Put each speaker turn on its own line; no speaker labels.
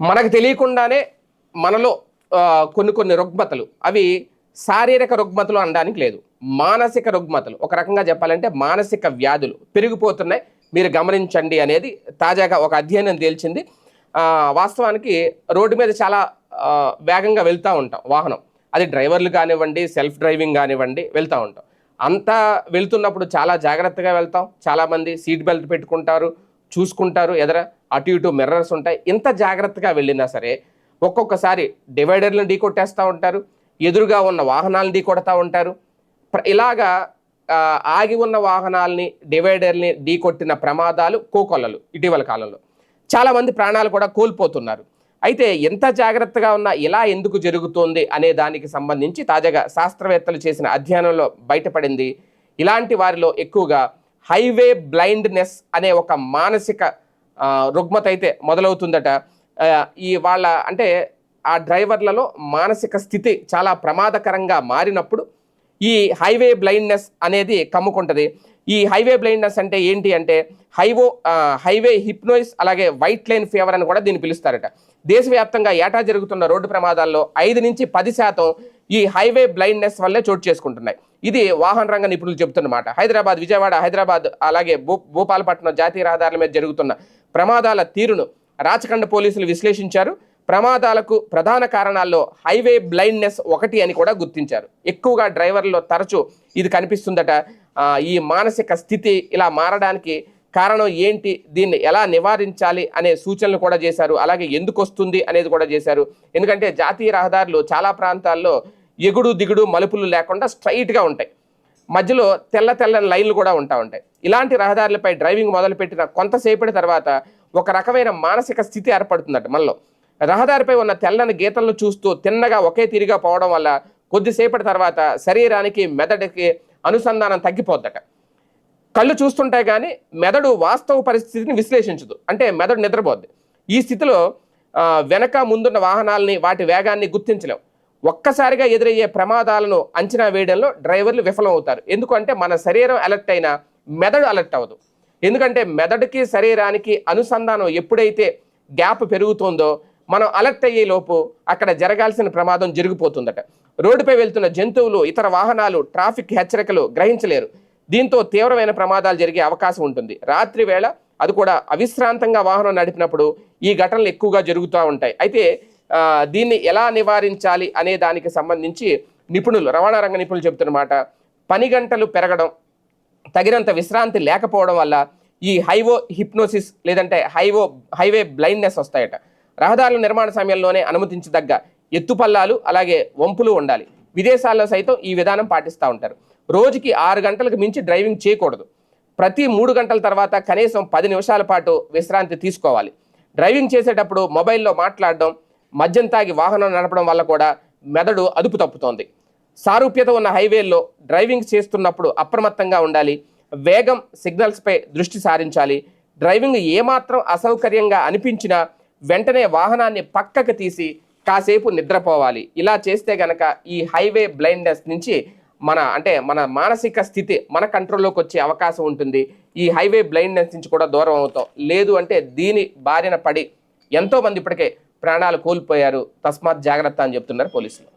మనకు తెలియకుండానే మనలో కొన్ని కొన్ని రుగ్మతలు. అవి శారీరక రుగ్మతలు అనడానికి లేదు. మానసిక రుగ్మతలు. ఒక రకంగా చెప్పాలంటే మానసిక వ్యాధులు పెరిగిపోతున్నాయి. మీరు గమనించండి అనేది తాజాగా ఒక అధ్యయనం తేల్చింది. వాస్తవానికి రోడ్డు మీద చాలా వేగంగా వెళ్తూ ఉంటాం వాహనం. అది డ్రైవర్లు కానివ్వండి సెల్ఫ్ డ్రైవింగ్ కానివ్వండి వెళ్తూ ఉంటాం. అంతా వెళ్తున్నప్పుడు చాలా జాగ్రత్తగా వెళ్తాం. చాలామంది సీట్ బెల్ట్ పెట్టుకుంటారు. చూసుకుంటారు ఎదర అటు ఇటు మిర్రర్స్ ఉంటాయి. ఇంత జాగ్రత్తగా వెళ్ళినా సరే ఒక్కొక్కసారి డివైడర్లను ఢీ కొట్టేస్తూ ఉంటారు ఎదురుగా ఉన్న వాహనాలను ఢీ కొడతా ఉంటారు ఇలాగా ఆగి ఉన్న వాహనాల్ని డివైడర్ని ఢీ కొట్టిన ప్రమాదాలు కోకొల్లలు ఇటీవల కాలంలో. చాలామంది ప్రాణాలు కూడా కోల్పోతున్నారు. అయితే ఎంత జాగ్రత్తగా ఉన్నా ఇలా ఎందుకు జరుగుతోంది అనే దానికి సంబంధించి తాజాగా శాస్త్రవేత్తలు చేసిన అధ్యయనంలో బయటపడింది. ఇలాంటి వారిలో ఎక్కువగా హైవే బ్లైండ్నెస్ అనే ఒక మానసిక రుగ్మత అయితే మొదలవుతుందట. ఈ వాళ్ళ అంటే ఆ డ్రైవర్లలో మానసిక స్థితి చాలా ప్రమాదకరంగా మారినప్పుడు ఈ హైవే బ్లైండ్నెస్ అనేది కమ్ముకుంటుంది. ఈ హైవే బ్లైండ్నెస్ అంటే ఏంటి అంటే హైవో హైవే హిప్నోయిస్ అలాగే వైట్ లైన్ ఫీవర్ అని కూడా దీన్ని పిలుస్తారట. దేశవ్యాప్తంగా ఏటా జరుగుతున్న రోడ్డు ప్రమాదాల్లో ఐదు నుంచి పది శాతం ఈ హైవే బ్లైండ్నెస్ వల్లే చోటు చేసుకుంటున్నాయి. ఇది వాహన రంగ నిపుణులు చెబుతున్నమాట. హైదరాబాద్ విజయవాడ హైదరాబాద్ అలాగే భూ భూపాలపట్నం జాతీయ రహదారుల మీద జరుగుతున్న ప్రమాదాల తీరును రాచకండ పోలీసులు విశ్లేషించారు. ప్రమాదాలకు ప్రధాన కారణాల్లో హైవే బ్లైండ్నెస్ ఒకటి అని కూడా గుర్తించారు. ఎక్కువగా డ్రైవర్లో తరచూ ఇది కనిపిస్తుందట. ఈ మానసిక స్థితి ఇలా మారడానికి కారణం ఏంటి? దీన్ని ఎలా నివారించాలి అనే సూచనలు కూడా చేశారు. అలాగే ఎందుకు వస్తుంది అనేది కూడా చేశారు. ఎందుకంటే జాతీయ రహదారులు చాలా ప్రాంతాల్లో ఎగుడు దిగుడు మలుపులు లేకుండా స్ట్రైట్గా ఉంటాయి. మధ్యలో తెల్ల తెల్లని లైన్లు కూడా ఉంటా ఉంటాయి. ఇలాంటి రహదారులపై డ్రైవింగ్ మొదలుపెట్టిన కొంతసేపటి తర్వాత ఒక రకమైన మానసిక స్థితి ఏర్పడుతుందట మనలో. రహదారిపై ఉన్న తెల్లని గీతలను చూస్తూ తిన్నగా ఒకే తీరుగా పోవడం వల్ల కొద్దిసేపటి తర్వాత శరీరానికి మెదడుకి అనుసంధానం తగ్గిపోద్దట. కళ్ళు చూస్తుంటే కానీ మెదడు వాస్తవ పరిస్థితిని విశ్లేషించదు. అంటే మెదడు నిద్రపోద్ది. ఈ స్థితిలో వెనక ముందున్న వాహనాలని వాటి వేగాన్ని గుర్తించలేం. ఒక్కసారిగా ఎదురయ్యే ప్రమాదాలను అంచనా వేయడంలో డ్రైవర్లు విఫలం అవుతారు ఎందుకంటే మన శరీరం అలర్ట్ అయినా మెదడు అలర్ట్ అవ్వదు. ఎందుకంటే మెదడుకి శరీరానికి అనుసంధానం ఎప్పుడైతే గ్యాప్ పెరుగుతుందో మనం అలర్ట్ అయ్యే లోపు అక్కడ జరగాల్సిన ప్రమాదం జరిగిపోతుందట. రోడ్డుపై వెళ్తున్న జంతువులు ఇతర వాహనాలు ట్రాఫిక్ హెచ్చరికలు గ్రహించలేరు. దీంతో తీవ్రమైన ప్రమాదాలు జరిగే అవకాశం ఉంటుంది. రాత్రి వేళ అది కూడా అవిశ్రాంతంగా వాహనం నడిపినప్పుడు ఈ ఘటనలు ఎక్కువగా జరుగుతూ ఉంటాయి. అయితే దీన్ని ఎలా నివారించాలి అనే దానికి సంబంధించి నిపుణులు రవాణా రంగ నిపుణులు చెబుతున్నమాట పని గంటలు పెరగడం తగినంత విశ్రాంతి లేకపోవడం వల్ల ఈ హైవో హిప్నోసిస్ లేదంటే హైవో హైవే బ్లైండ్నెస్ వస్తాయట. రహదారుల నిర్మాణ సమయంలోనే అనుమతించదగ్గ ఎత్తుపల్లాలు అలాగే వంపులు ఉండాలి. విదేశాల్లో సైతం ఈ విధానం పాటిస్తూ ఉంటారు. రోజుకి ఆరు గంటలకు మించి డ్రైవింగ్ చేయకూడదు. ప్రతి మూడు గంటల తర్వాత కనీసం పది నిమిషాల పాటు విశ్రాంతి తీసుకోవాలి. డ్రైవింగ్ చేసేటప్పుడు మొబైల్లో మాట్లాడడం మద్యం తాగి వాహనం నడపడం వల్ల కూడా మెదడు అదుపు తప్పుతోంది. సారూప్యత ఉన్న హైవేల్లో డ్రైవింగ్ చేస్తున్నప్పుడు అప్రమత్తంగా ఉండాలి. వేగం సిగ్నల్స్పై దృష్టి సారించాలి. డ్రైవింగ్ ఏమాత్రం అసౌకర్యంగా అనిపించినా వెంటనే వాహనాన్ని పక్కకు తీసి కాసేపు నిద్రపోవాలి. ఇలా చేస్తే గనక ఈ హైవే బ్లైండ్నెస్ నుంచి మన అంటే మన మానసిక స్థితి మన కంట్రోల్లోకి వచ్చే అవకాశం ఉంటుంది. ఈ హైవే బ్లైండ్నెస్ నుంచి కూడా దూరం అవుతాం. లేదు అంటే దీని బారిన పడి ఎంతో మంది ఇప్పటికే ప్రాణాలు కోల్పోయారు. తస్మాత్ జాగ్రత్త అని చెప్తున్నారు పోలీసులు.